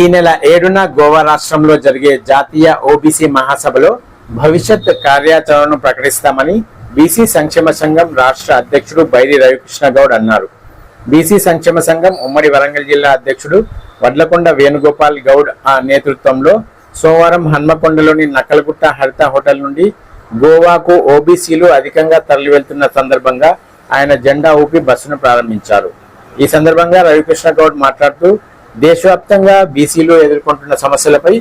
ఈ నెల ఏడున గోవా రాష్ట్రంలో జరిగే జాతీయ ఓబీసీ మహాసభలో భవిష్యత్ కార్యాచరణను ప్రకటిస్తామని బీసీ సంక్షేమ సంఘం రాష్ట్ర అధ్యక్షుడు బైరి రవికృష్ణ గౌడ్ అన్నారు. బీసీ సంక్షేమ సంఘం ఉమ్మడి వరంగల్ జిల్లా అధ్యక్షుడు వడ్లకొండ వేణుగోపాల్ గౌడ్ ఆ నేతృత్వంలో సోమవారం హన్మకొండలోని నక్కలగుట్ట హరిత హోటల్ నుండి గోవాకు ఓబీసీలు అధికంగా తరలివెళ్తున్న సందర్భంగా ఆయన జెండా ఊపి బస్సును ప్రారంభించారు. ఈ సందర్భంగా రవికృష్ణ గౌడ్ మాట్లాడుతూ దేశవ్యాప్తంగా బీసీలు ఎదుర్కొంటున్న సమస్యలపై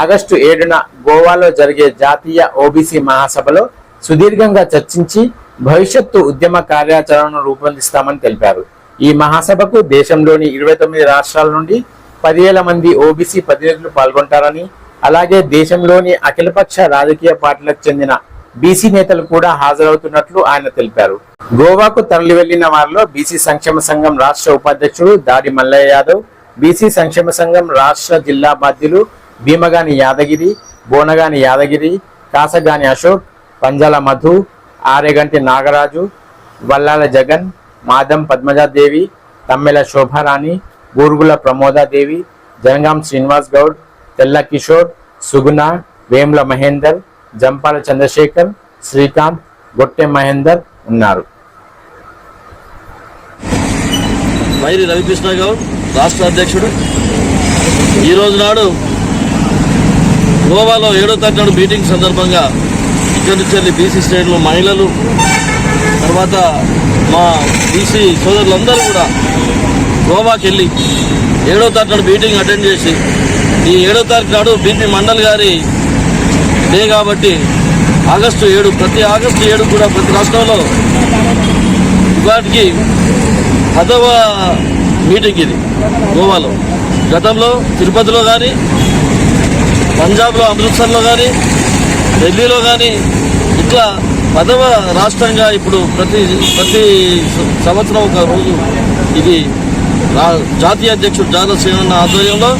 ఆగస్టు ఏడున గోవాలో జరిగే జాతీయ ఓబీసీ మహాసభలో సుదీర్ఘంగా చర్చించి భవిష్యత్తు ఉద్యమ కార్యాచరణను రూపొందిస్తామని తెలిపారు. ఈ మహాసభకు దేశంలోని ఇరవై తొమ్మిది రాష్ట్రాల నుండి పదివేల మంది ఓబీసీ ప్రతినిధులు పాల్గొంటారని అలాగే దేశంలోని అఖిలపక్ష రాజకీయ పార్టీలకు చెందిన బీసీ నేతలు కూడా హాజరవుతున్నట్లు ఆయన తెలిపారు. గోవాకు తరలి వెళ్ళిన వారిలో బీసీ సంక్షేమ సంఘం రాష్ట్ర ఉపాధ్యక్షుడు దాడి మల్లయ్య యాదవ్ బీసీ సంక్షేమ సంఘం రాష్ట్ర జిల్లా బాధ్యులు భీమగాని యాదగిరి బోనగాని యాదగిరి కాసగాని అశోక్ పంజాల మధు ఆరేగంటి నాగరాజు వల్లాల జగన్ మాదం పద్మజాదేవి తమ్మెల శోభారాణి బూరుగుల ప్రమోదాదేవి జనగాం శ్రీనివాస్ గౌడ్ తెల్ల కిషోర్ సుగుణ వేముల మహేందర్ జంపాల చంద్రశేఖర్ శ్రీకాంత్ గొట్టె మహేందర్ ఉన్నారు. మైరి రవికృష్ణ గౌడ్ రాష్ట్ర అధ్యక్షుడు. ఈరోజు నాడు గోవాలో ఏడో తారీఖు మీటింగ్ సందర్భంగా ఇక్కడి నుంచి వెళ్ళి బీసీ స్టేట్లో మహిళలు తర్వాత మా బీసీ సోదరులందరూ కూడా గోవాకి వెళ్ళి ఏడో తారీఖు మీటింగ్ అటెండ్ చేసి ఈ ఏడో తారీఖు నాడు బీపీ మండల్ గారి డే కాబట్టి ఆగస్టు ఏడు ప్రతి ఆగస్టు ఏడు కూడా ప్రతి రాష్ట్రంలో వాటికి పదవ మీటింగ్ ఇది గోవాలో. గతంలో తిరుపతిలో కానీ పంజాబ్లో అమృత్సర్లో కానీ ఢిల్లీలో కానీ ఇట్లా పదవ రాష్ట్రంగా ఇప్పుడు ప్రతి ప్రతి సంవత్సరం ఒక రోజు ఇది జాతీయ అధ్యక్షుడు జాదవ్ శ్రీనన్న ఆధ్వర్యంలో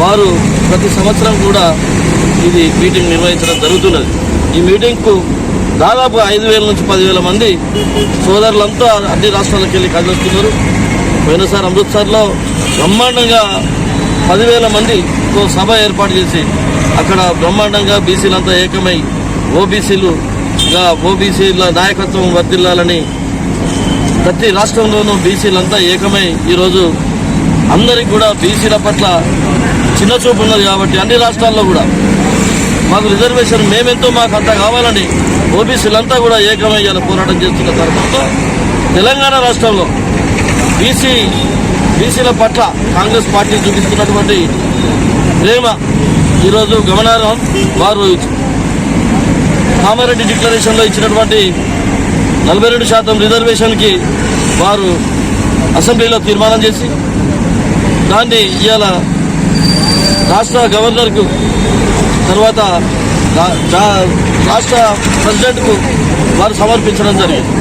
వారు ప్రతి సంవత్సరం కూడా ఇది మీటింగ్ నిర్వహించడం జరుగుతున్నది. ఈ మీటింగ్కు దాదాపు ఐదు వేల నుంచి పదివేల మంది సోదరులంతా అన్ని రాష్ట్రాలకు వెళ్ళి కదిలిస్తున్నారు. పోయినసారి అమృత్సర్లో బ్రహ్మాండంగా పదివేల మందితో సభ ఏర్పాటు చేసి అక్కడ బ్రహ్మాండంగా బీసీలంతా ఏకమై ఓబీసీలుగా ఓబీసీల నాయకత్వం వర్దిల్లాలని ప్రతి రాష్ట్రంలోనూ బీసీలంతా ఏకమై ఈరోజు అందరికి కూడా బీసీల పట్ల చిన్న చూపు ఉన్నది కాబట్టి అన్ని రాష్ట్రాల్లో కూడా మాకు రిజర్వేషన్ మేమెంతో మాకు అంత కావాలని ఓబీసీలంతా కూడా ఏకమయ్యాల పోరాటం చేస్తున్న తర్వాత తెలంగాణ రాష్ట్రంలో బీసీ బీసీల పట్ల కాంగ్రెస్ పార్టీ చూపిస్తున్నటువంటి ప్రేమ ఈరోజు గమనార్హం. వారు కామారెడ్డి డిక్లరేషన్లో ఇచ్చినటువంటి నలభై రెండు శాతం రిజర్వేషన్కి వారు అసెంబ్లీలో తీర్మానం చేసి దాన్ని ఇవాళ రాష్ట్ర గవర్నర్కు తర్వాత రాష్ట్ర ప్రెసిడెంట్కు వారు సమర్పించడం జరిగింది.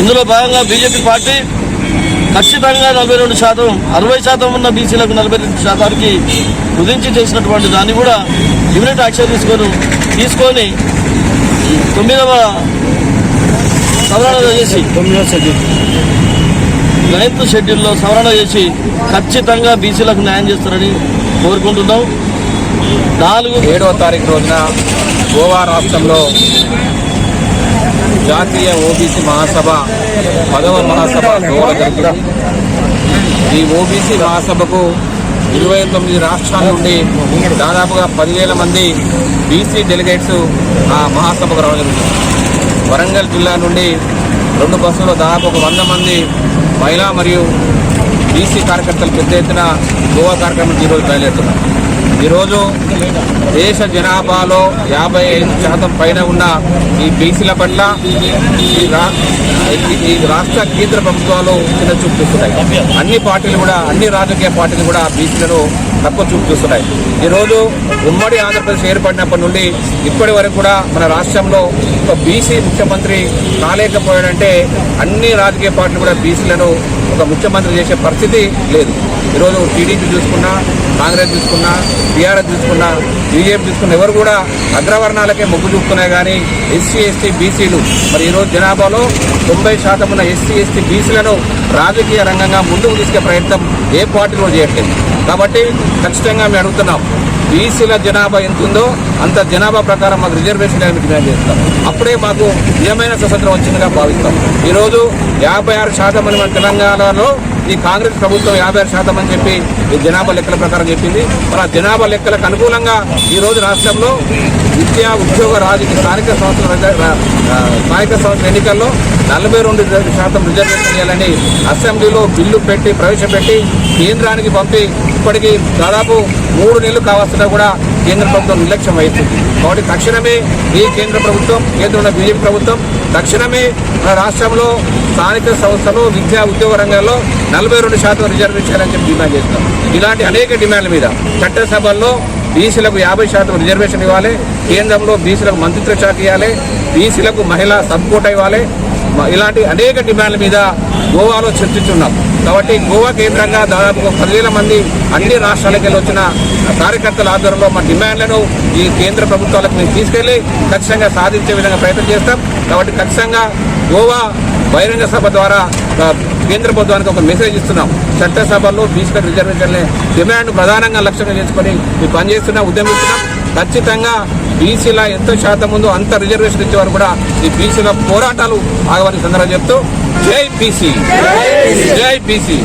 ఇందులో భాగంగా బీజేపీ పార్టీ ఖచ్చితంగా నలభై రెండు శాతం అరవై శాతం ఉన్న బీసీలకు నలభై రెండు శాతానికి కుదించి చేసినటువంటి దాన్ని కూడా ఇమీడియట్ యాక్షన్ తీసుకొని తీసుకొని తొమ్మిదవ సవరణ చేసి తొమ్మిదవ షెడ్యూల్. నైన్త్ షెడ్యూల్లో సవరణ చేసి ఖచ్చితంగా బీసీలకు న్యాయం చేస్తారని కోరుకుంటున్నాం. నాలుగు ఏడవ తారీఖు రోజున గోవా రాష్ట్రంలో జాతీయ ఓబీసీ మహాసభ పదవ మహాసభ గోవా జరుగుతుంది. ఈ ఓబీసీ మహాసభకు ఇరవై తొమ్మిది రాష్ట్రాల నుండి దాదాపుగా పదివేల మంది బీసీ డెలిగేట్స్ ఆ మహాసభకు రావడం జరుగుతుంది. వరంగల్ జిల్లా నుండి రెండు బస్సుల్లో దాదాపు ఒక వంద మంది మహిళా మరియు బీసీ కార్యకర్తలు పెద్ద ఎత్తున గోవా కార్యక్రమం ఈరోజు బయలుదేరుతున్నారు. ఈరోజు దేశ జనాభాలో యాభై ఐదు శాతం పైన ఉన్న ఈ బీసీల పట్ల ఈ రా- ఈ- రాష్ట్ర కేంద్ర ప్రభుత్వాలు చిన్న చూపిస్తున్నాయి అన్ని పార్టీలు కూడా అన్ని రాజకీయ పార్టీలు కూడా బీసీలను తక్కువ చూపిస్తున్నాయి ఈరోజు ఉమ్మడి ఆంధ్రప్రదేశ్ ఏర్పడినప్పటి నుండి ఇప్పటి వరకు కూడా మన రాష్ట్రంలో ఒక బీసీ ముఖ్యమంత్రి కాలేకపోయాడంటే అన్ని రాజకీయ పార్టీలు కూడా బీసీలను ఒక ముఖ్యమంత్రి చేసే పరిస్థితి లేదు. ఈరోజు టీడీపీ చూసుకున్నా కాంగ్రెస్ తీసుకున్నా టీఆర్ఎస్ తీసుకున్నా బీజేపీ తీసుకున్న ఎవరు కూడా అగ్రవర్ణాలకే మొగ్గు చూపుతున్నాయి కానీ ఎస్సీ ఎస్టీ బీసీలు. మరి ఈరోజు జనాభాలో తొంభై శాతం ఉన్న ఎస్సీ ఎస్టీ బీసీలను రాజకీయ రంగంగా ముందుకు తీసుకే ప్రయత్నం ఏ పార్టీ కూడా చేయట్లేదు. కాబట్టి ఖచ్చితంగా మేము అడుగుతున్నాం బీసీల జనాభా ఎంత ఉందో అంత జనాభా ప్రకారం మాకు రిజర్వేషన్ అనేది డిమాండ్ చేస్తాం. అప్పుడే మాకు నిజమైన స్వతంత్రం వచ్చిందిగా భావిస్తాం. ఈరోజు యాభై ఆరు శాతం అని మన తెలంగాణలో ఈ కాంగ్రెస్ ప్రభుత్వం యాభై శాతం అని చెప్పి జనాభా లెక్కల ప్రకారం చెప్పింది. మరి ఆ జనాభా లెక్కలకు అనుకూలంగా ఈ రోజు రాష్ట్రంలో విద్యా ఉద్యోగ రాజకీయ స్థానిక సంస్థల స్థానిక సంస్థల ఎన్నికల్లో నలభై రెండు శాతం రిజర్వేషన్ చేయాలని అసెంబ్లీలో బిల్లు పెట్టి ప్రవేశపెట్టి కేంద్రానికి పంపి ఇప్పటికీ దాదాపు మూడు నెలలు కావాల్సిన కూడా కేంద్ర ప్రభుత్వం నిర్లక్ష్యం వహిస్తుంది. కాబట్టి తక్షణమే ఈ కేంద్ర ప్రభుత్వం కేంద్రంలో బీజేపీ ప్రభుత్వం తక్షణమే మన రాష్ట్రంలో స్థానిక సంస్థలు విద్యా ఉద్యోగ రంగంలో నలభై రెండు శాతం రిజర్వేషన్ చేయాలని చెప్పి డిమాండ్ చేస్తాం ఇలాంటి అనేక డిమాండ్ల మీద చట్టసభల్లో బీసీలకు యాభై శాతం రిజర్వేషన్ ఇవ్వాలి కేంద్రంలో బీసీలకు మంత్రిత్వ శాఖ ఇవ్వాలి బీసీలకు మహిళా సబ్ కోట ఇవ్వాలి. ఇలాంటి అనేక డిమాండ్ల మీద గోవాలో చర్చించున్నాం కాబట్టి గోవా కేంద్రంగా దాదాపు ఒక పదివేల మంది అన్ని రాష్ట్రాలకు వెళ్ళి వచ్చిన కార్యకర్తల ఆధ్వర్యంలో మా డిమాండ్లను ఈ కేంద్ర ప్రభుత్వాలకు మేము తీసుకెళ్ళి ఖచ్చితంగా సాధించే విధంగా ప్రయత్నం చేస్తాం. కాబట్టి ఖచ్చితంగా గోవా బహిరంగ సభ ద్వారా కేంద్ర ప్రభుత్వానికి ఒక మెసేజ్ ఇస్తున్నాం. చట్టసభలో బీసీల రిజర్వేషన్లే డిమాండ్ ప్రధానంగా లక్ష్యంగా చేసుకొని మేము పనిచేస్తున్నాం ఉద్యమిస్తున్నాం. ఖచ్చితంగా బీసీల ఎంత శాతం ఉందో అంత రిజర్వేషన్ ఇచ్చే వారు కూడా ఈ బీసీల పోరాటాలు ఆగవని సందర్భంగా చెప్తూ జై బీసీ. జై బీసీ.